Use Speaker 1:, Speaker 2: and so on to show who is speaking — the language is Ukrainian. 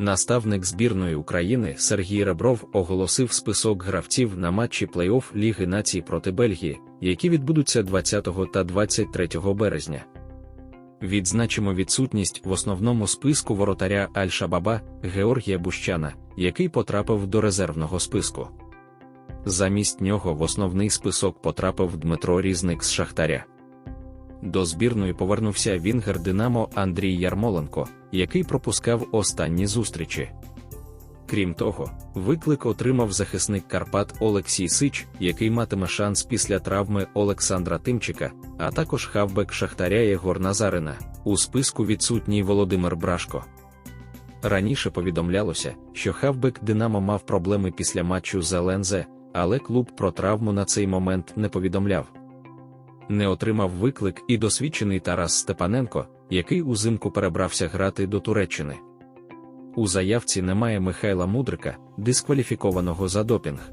Speaker 1: Наставник збірної України Сергій Ребров оголосив список гравців на матчі плей-офф Ліги націй проти Бельгії, які відбудуться 20 та 23 березня. Відзначимо відсутність в основному списку воротаря Аль-Шабаба Георгія Бущана, який потрапив до резервного списку. Замість нього в основний список потрапив Дмитро Різник з Шахтаря. До збірної повернувся Вінгер Динамо Андрій Ярмоленко, який пропускав останні зустрічі. Крім того, виклик отримав захисник Карпат Олексій Сич, який матиме шанс після травми Олександра Тимчика, а також хавбек Шахтаря Єгор Назарина. У списку відсутній Володимир Брашко. Раніше повідомлялося, що хавбек Динамо мав проблеми після матчу з ЛНЗ, але клуб про травму на цей момент не повідомляв. Не отримав виклик і досвідчений Тарас Степаненко, який узимку перебрався грати до Туреччини. У заявці немає Михайла Мудрика, дискваліфікованого за допінг.